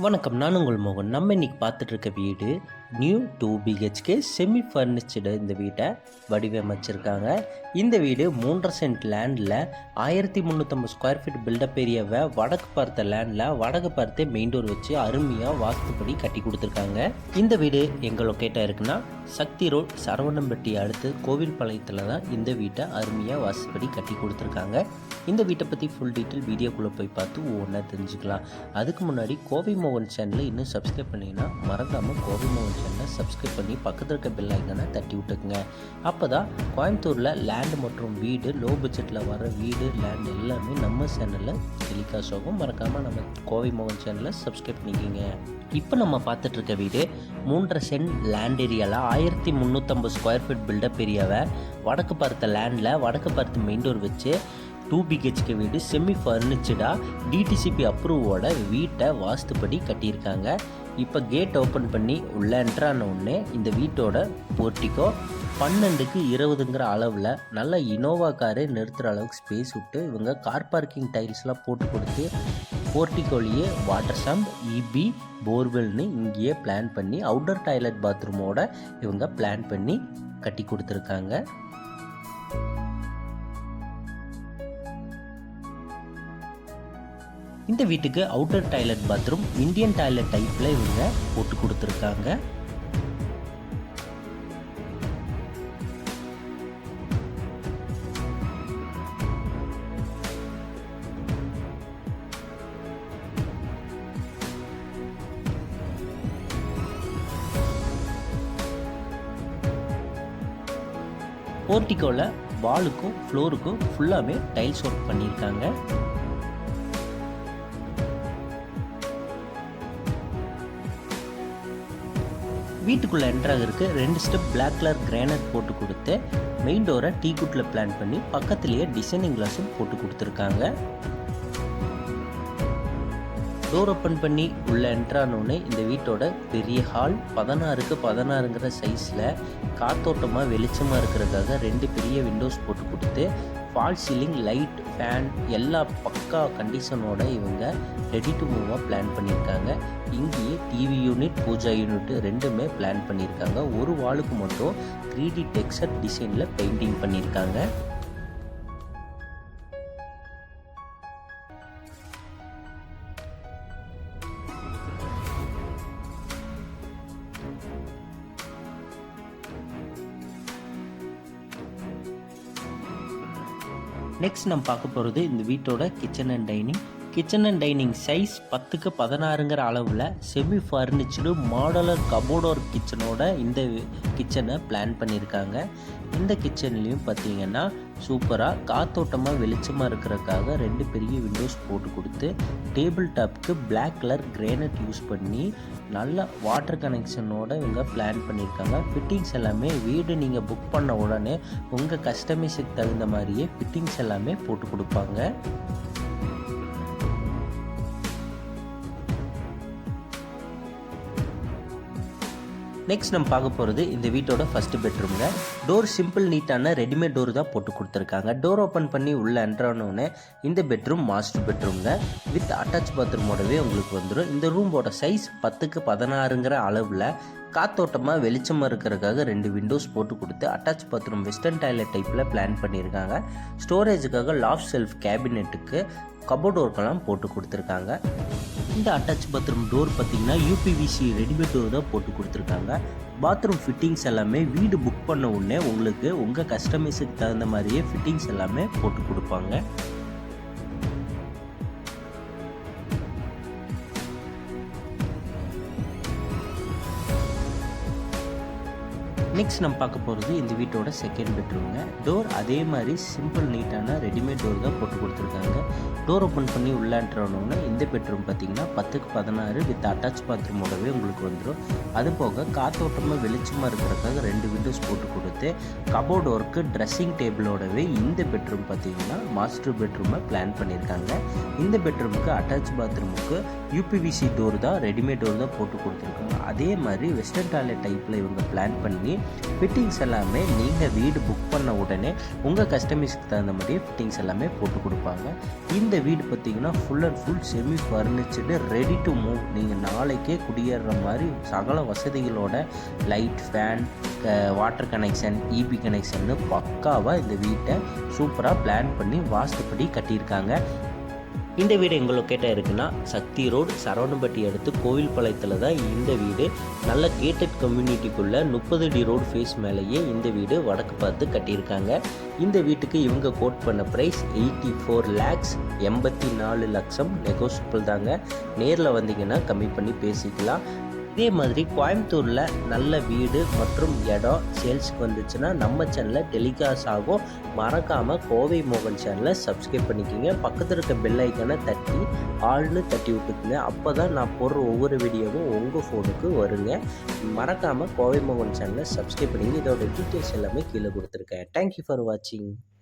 வணக்கம் நான் உங்கள் மோகன். நம்ம இன்னைக்கு பார்த்துட்டு இருக்க வீடு new two BHK semi furnished இந்த வீட்டை வடிவமைச்சிருக்காங்க. இந்த வீடு மூன்றரை சென்ட் லேண்டில் ஆயிரத்தி முந்நூற்றம்பது ஸ்கொயர் ஃபீட் பில்டப் ஏரியாவை வடக்கு பார்த்த லேண்டில் வடக்கு பார்த்து மெயின் டோர் வச்சு அருமையாக வாஸ்துப்படி கட்டி கொடுத்துருக்காங்க. இந்த வீடு எங்கள் லொக்கேட்டாக இருக்குன்னா சக்தி ரோட் சரவணம்பட்டி அடுத்து கோவில் பாளையத்தில் தான் இந்த வீட்டை அருமையாக வாஸ்துப்படி கட்டி கொடுத்துருக்காங்க. இந்த வீட்டை பற்றி ஃபுல் டீட்டெயில் வீடியோக்குள்ளே போய் பார்த்து ஒவ்வொன்றா தெரிஞ்சுக்கலாம். அதுக்கு முன்னாடி கோவை மோகன் சேனலை இன்னும் சப்ஸ்கிரைப் பண்ணிங்கன்னா மறக்காமல் கோவை மோகன் சேனலை சப்ஸ்கிரைப் பண்ணி பக்கத்தில் இருக்க பெல் ஐக்கனை தட்டி விட்டுக்குங்க. அப்போ தான் கோயம்புத்தூரில் லேண்டு மற்றும் வீடு லோ பட்ஜெட்டில் வர வீடு லேண்ட் எல்லாமே நம்ம சேனலில் டெலிகாஸ்ட் ஆகும் மறக்காமல் நம்ம கோவை மோகன் சேனலை சப்ஸ்கிரைப் பண்ணிக்கிங்க. இப்போ நம்ம பார்த்துட்ருக்க வீடு மூன்றரை சென்ட் லேண்ட் ஏரியாவில் ஆயிரத்தி முந்நூற்றம்பது ஸ்கொயர் ஃபீட் பில்டப் ஏரியாவை வடக்கு பார்த்த லேண்டில் வடக்கு பார்த்து மெயின் டோர் வச்சு டூ பிஹெச்கே வீடு செமி ஃபர்னிச்சர்டாக டிடிசிபி அப்ரூவோட வீட்டை வாஸ்துப்படி கட்டியிருக்காங்க. இப்போ கேட் ஓப்பன் பண்ணி உள்ள என்ட்ரான உடனே இந்த வீட்டோட போர்ட்டிக்கோ பன்னெண்டுக்கு இருபதுங்கிற அளவில் நல்ல இனோவா காரே நிறுத்துகிற அளவுக்கு ஸ்பேஸ் விட்டு இவங்க கார் பார்க்கிங் டைல்ஸ்லாம் போட்டு கொடுத்து போர்ட்டிக்கோலையே வாட்டர் சம்ப் இபி போர்வெல்னு இங்கேயே பிளான் பண்ணி அவுட்டர் டாய்லெட் பாத்ரூமோட இவங்க பிளான் பண்ணி கட்டி கொடுத்துருக்காங்க. இந்த வீட்டுக்கு outer toilet bathroom Indian toilet டைப்பில் இவங்க போட்டு கொடுத்துருக்காங்க. போர்ட்டிக்கோவில் வாலுக்கும் ஃப்ளோருக்கும் ஃபுல்லாமே டைல்ஸ் ஒர்க் பண்ணியிருக்காங்க. வீட்டுக்குள்ளே என்ட்ராகிறதுக்கு ரெண்டு ஸ்டெப் பிளாக் கலர் கிரானைட் போட்டு கொடுத்து மெயின் டோரை டீ குட்டில் பிளான் பண்ணி பக்கத்துலேயே டிசைனிங் கிளாஸும் போட்டு கொடுத்துருக்காங்க. டோர் ஓப்பன் பண்ணி உள்ளே என்ட்ரானோடனே இந்த வீட்டோட பெரிய ஹால் பதினாறுக்கு பதினாறுங்கிற சைஸில் காத்தோட்டமாக வெளிச்சமாக இருக்கிறதுக்காக ரெண்டு பெரிய விண்டோஸ் போட்டு கொடுத்து ஃபால் சீலிங் லைட் ஃபேன் எல்லா பக்கா கண்டிஷனோட இவங்க ரெடி டு மூவாக பிளான் பண்ணியிருக்காங்க. இங்கேயே டிவி யூனிட் பூஜா யூனிட் ரெண்டுமே பிளான் பண்ணியிருக்காங்க. ஒரு வாளுக்கு மட்டும் த்ரீ டி டெக்ஸ்டர் டிசைனில் பெயிண்டிங் பண்ணியிருக்காங்க. நெக்ஸ்ட் நம்ம பார்க்க போகிறது இந்த வீட்டோட kitchen and dining kitchen and dining size பத்துக்கு பதினாறுங்கிற அளவில் செமி ஃபர்னிச்சர்டு மாடலர் கபோர்டோர் கிச்சனோட இந்த கிச்சனை பிளான் பண்ணியிருக்காங்க இந்த கிச்சன்லேயும் பார்த்தீங்கன்னா சூப்பராக காத்தோட்டமாக வெளிச்சமாக இருக்கிறதுக்காக ரெண்டு பெரிய விண்டோஸ் போட்டு கொடுத்து டேபிள் டாப்க்கு பிளாக் கலர் கிரேனைட் யூஸ் பண்ணி நல்ல வாட்டர் கனெக்ஷனோட இவங்க பிளான் பண்ணியிருக்காங்க ஃபிட்டிங்ஸ் எல்லாமே வீடு நீங்கள் புக் பண்ண உடனே உங்கள் கஸ்டமைஸுக்கு தகுந்த மாதிரியே ஃபிட்டிங்ஸ் எல்லாமே போட்டு கொடுப்பாங்க. நெக்ஸ்ட் நம்ம பார்க்க போகிறது இந்த வீட்டோட ஃபர்ஸ்ட் பெட்ரூம்ங்க டோர் சிம்பிள் நீட்டான ரெடிமேட் டோர் தான் போட்டு கொடுத்துருக்காங்க. டோர் ஓப்பன் பண்ணி உள்ளே என்ட்ரானோடனே இந்த பெட்ரூம் மாஸ்டர் பெட்ரூம்ங்க வித் அட்டாச் பாத்ரூமோடவே உங்களுக்கு வந்துடும் இந்த ரூமோட சைஸ் பத்துக்கு பதினாறுங்கிற அளவில் காத்தோட்டமாக வெளிச்சமாக இருக்கிறதுக்காக ரெண்டு விண்டோஸ் போட்டு கொடுத்து அட்டாச் பாத்ரூம் வெஸ்டர்ன் டாய்லெட் டைப்பில் பிளான் பண்ணியிருக்காங்க. ஸ்டோரேஜுக்காக லாஃப்ட் செல்ஃப் கேபினெட்டுக்கு கபோர்ட் ஒர்க்கெல்லாம் போட்டு கொடுத்துருக்காங்க. இந்த அட்டாச் பாத்ரூம் டோர் பார்த்தீங்கன்னா யூபிவிசி ரெடிமேட் டோர் தான் போட்டு கொடுத்துருக்காங்க. பாத்ரூம் ஃபிட்டிங்ஸ் எல்லாமே வீடு புக் பண்ண உடனே உங்களுக்கு உங்கள் கஸ்டமைஸுக்கு தகுந்த மாதிரியே ஃபிட்டிங்ஸ் எல்லாமே போட்டு கொடுப்பாங்க. நெக்ஸ்ட் நம்ம பார்க்க போகிறது இந்த வீட்டோட செகண்ட் பெட்ரூம்ங்க டோர் அதே மாதிரி சிம்பிள் நீட்டான ரெடிமேட் டோர் தான் போட்டு கொடுத்துருக்காங்க. டோர் ஓப்பன் பண்ணி உள்ளான்றோன்னே இந்த பெட்ரூம் பார்த்தீங்கன்னா பத்துக்கு பதினாறு வித் அட்டாச் பாத்ரூமோடவே உங்களுக்கு வந்துடும். அது போக காத்தோட்டமாக வெளிச்சமாக இருக்கிறதுக்காக ரெண்டு விண்டோஸ் போட்டு கொடுத்து கபோர்ட் ஒர்க்கு ட்ரெஸ்ஸிங் டேபிளோடவே இந்த பெட்ரூம் பார்த்தீங்கன்னா மாஸ்டர் பெட்ரூமை பிளான் பண்ணியிருக்காங்க. இந்த பெட்ரூமுக்கு அட்டாச் பாத்ரூமுக்கு யூபிவிசி டோர் தான் ரெடிமேட் டோர் தான் போட்டு கொடுத்துருக்காங்க. அதே மாதிரி வெஸ்டர்ன் டாய்லெட் டைப்பில் இவங்க பிளான் பண்ணி ஃபிட்டிங்ஸ் எல்லாமே நீங்கள் வீடு புக் பண்ண உடனே உங்கள் கஸ்டமைஸ்க்கு தகுந்த மாதிரியே ஃபிட்டிங்ஸ் எல்லாமே போட்டு கொடுப்பாங்க. இந்த வீடு பார்த்தீங்கன்னா full and full semi furnished ready to move நீங்கள் நாளைக்கே குடியேறுற மாதிரி சகல வசதிகளோட light fan water connection EB connection பக்காவாக இந்த வீட்டை சூப்பராக பிளான் பண்ணி வாஸ்துப்படி கட்டியிருக்காங்க. இந்த வீடு எங்கே லொக்கேட்டாக இருக்குன்னா சக்தி ரோடு சரவணம்பட்டி அடுத்து கோவில்பாளையத்தில் தான் இந்த வீடு. நல்ல கேட்டட் கம்யூனிட்டிக்குள்ளே முப்பது அடி ரோடு ஃபேஸ் மேலேயே இந்த வீடு வடக்கு பார்த்து கட்டியிருக்காங்க. இந்த வீட்டுக்கு இவங்க கோட் பண்ண ப்ரைஸ் எயிட்டி ஃபோர் லேக்ஸ் எண்பத்தி நாலு லட்சம் நெகோசியபிள் தாங்க. நேரில் வந்தீங்கன்னா கம்மி பண்ணி பேசிக்கலாம். இதே மாதிரி கோயம்புத்தூரில் நல்ல வீடு மற்றும் இடம் சேல்ஸ்க்கு வந்துச்சுன்னா நம்ம சேனலில் டெலிகாஸ்ட் ஆகும். மறக்காமல் கோவை மோகன் சேனலை சப்ஸ்கிரைப் பண்ணிக்கோங்க. பக்கத்தில் இருக்க பெல் தட்டி ஆள்னு தட்டி விட்டுக்குங்க. அப்போ தான் நான் போடுற ஒவ்வொரு வீடியோவும் உங்கள் ஃபோனுக்கு வருங்க. மறக்காமல் கோவை மோகன் சேனலை சப்ஸ்கிரைப் பண்ணிங்க இதோட டீட்டெயில்ஸ் எல்லாமே கீழே கொடுத்துருக்கேன். தேங்க்யூ ஃபார் வாட்சிங்